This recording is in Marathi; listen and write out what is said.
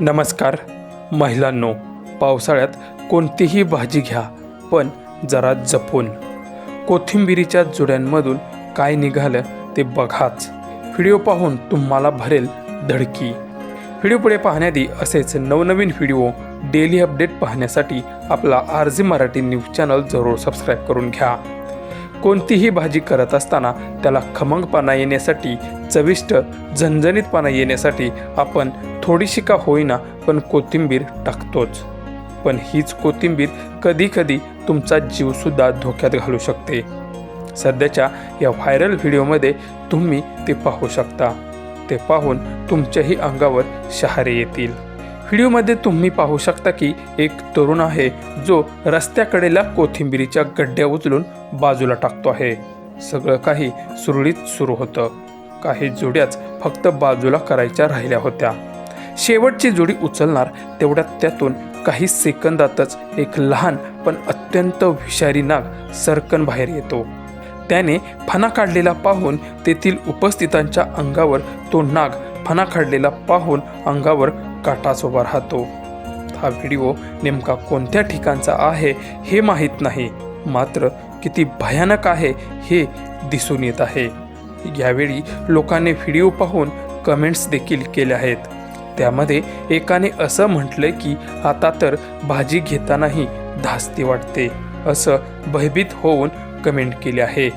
नमस्कार. महिलांनो पावसाळ्यात कोणतीही भाजी घ्या पण जरा जपून. कोथिंबिरीच्या जुड्यांमधून काय निघालं ते बघाच. व्हिडिओ पाहून तुम्हाला भरेल धडकी. व्हिडिओ पुढे पाहण्याआधी असेच नवनवीन व्हिडिओ डेली अपडेट पाहण्यासाठी आपला R G Marathi news channel जरूर सबस्क्राईब करून घ्या. कोणतीही भाजी करत असताना त्याला खमंगपणा येण्यासाठी चविष्ट झणझणीतपणा येण्यासाठी आपण थोडीशी का होईना पण कोथिंबीर टाकतोच. पण हीच कोथिंबीर कधीकधी तुमचा जीवसुद्धा धोक्यात घालू शकते. सध्याच्या या व्हायरल व्हिडिओमध्ये तुम्ही ते पाहू शकता. ते पाहून तुमच्याही अंगावर शहारे येतील. व्हिडिओमध्ये तुम्ही पाहू शकता की एक तरुण आहे जो रस्त्याकडेला कोथिंबिरीच्या गड्ड्या उचलून बाजूला टाकतो आहे. सगळं काही सुरळीत सुरू होतं. काही जोड्याच फक्त बाजूला करायच्या राहिल्या होत्या. शेवटची जोडी उचलणार तेवढ्यात त्यातून काही सेकंदातच एक लहान पण अत्यंत विषारी नाग सरकन बाहेर येतो. त्याने फणा काढलेला पाहून तेथील उपस्थितांच्या अंगावर तो नाग फणा काढलेला पाहून अंगावर काटाच उभा राहतो. हा व्हिडिओ नेमका कोणत्या ठिकाणचा आहे हे माहीत नाही मात्र किती भयानक आहे हे दिसून येत आहे. यावेळी लोकांनी व्हिडिओ पाहून कमेंट्स देखील केल्या आहेत. त्यामध्ये एकाने असं म्हटलंय की आता तर भाजी घेतानाही धास्ती वाटते असं भयभीत होऊन कमेंट केले आहे.